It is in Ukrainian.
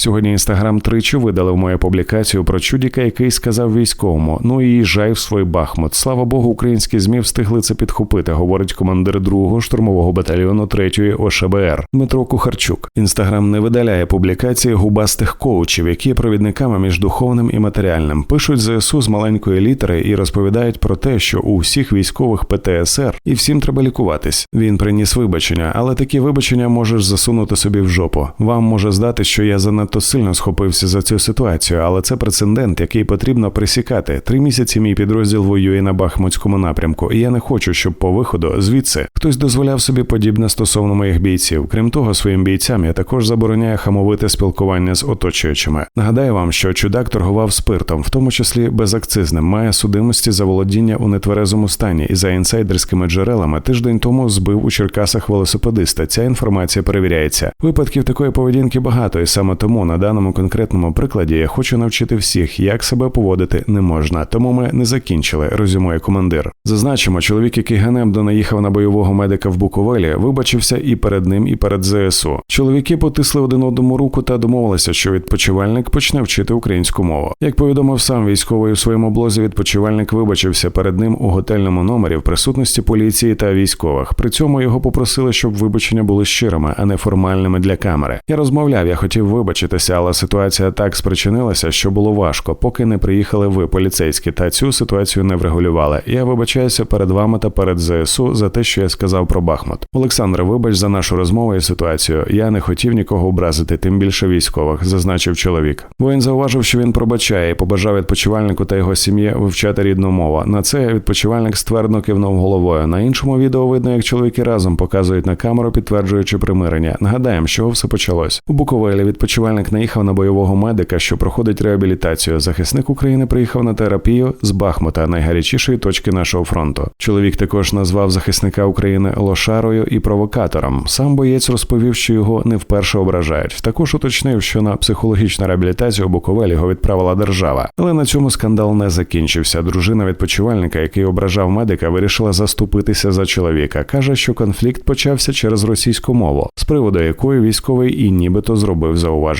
Сьогодні інстаграм тричі видалив мою публікацію про чудіка, який сказав військовому: ну і їжджай в свій Бахмут. Слава Богу, українські змі встигли це підхопити, говорить командир другого штурмового батальйону 3-ї ОШБР Дмитро Кухарчук. Інстаграм не видаляє публікації губастих коучів, які є провідниками між духовним і матеріальним. Пишуть ЗСУ з маленької літери і розповідають про те, що у всіх військових ПТСР і всім треба лікуватись. Він приніс вибачення, але такі вибачення можеш засунути собі в жопу. Вам може здати, що я занадто сильно схопився за цю ситуацію, але це прецедент, який потрібно присікати. Три місяці мій підрозділ воює на Бахмутському напрямку, і я не хочу, щоб по виходу звідси хтось дозволяв собі подібне стосовно моїх бійців. Крім того, своїм бійцям я також забороняю хамовите спілкування з оточуючими. Нагадаю вам, що чудак торгував спиртом, в тому числі безакцизним, має судимості за володіння у нетверезому стані і за інсайдерськими джерелами тиждень тому збив у Черкасах велосипедиста. Ця інформація перевіряється. Випадків такої поведінки багато, і саме тому на даному конкретному прикладі я хочу навчити всіх, як себе поводити не можна. Тому ми не закінчили. Резюмує командир. Зазначимо, чоловік, який ганебно наїхав на бойового медика в Буковелі, вибачився і перед ним, і перед ЗСУ. Чоловіки потисли один одному руку та домовилися, що відпочивальник почне вчити українську мову. Як повідомив сам військовий у своєму блозі, відпочивальник вибачився перед ним у готельному номері в присутності поліції та військових. При цьому його попросили, щоб вибачення були щирими, а не формальними для камери. Я розмовляв, я хотів вибачитися, але ситуація так спричинилася, що було важко, поки не приїхали ви, поліцейські, та цю ситуацію не врегулювали. Я вибачаюся перед вами та перед ЗСУ за те, що я сказав про Бахмут. Олександре, вибач за нашу розмову і ситуацію. Я не хотів нікого образити, тим більше військових, зазначив чоловік. Воїн зауважив, що він пробачає і побажав відпочивальнику та його сім'ї вивчати рідну мову. На це відпочивальник ствердно кивнув головою. На іншому відео видно, як чоловіки разом показують на камеру, підтверджуючи примирення. Нагадаємо, з чого все почалось. У Буковелі відпочивальник наїхав на бойового медика, що проходить реабілітацію. Захисник України приїхав на терапію з Бахмута, найгарячішої точки нашого фронту. Чоловік також назвав захисника України лошарою і провокатором. Сам боєць розповів, що його не вперше ображають. Також уточнив, що на психологічну реабілітацію у Буковелі його відправила держава. Але на цьому скандал не закінчився. Дружина відпочивальника, який ображав медика, вирішила заступитися за чоловіка. каже, що конфлікт почався через російську мову, з приводу якої військовий і нібито зробив зауваження.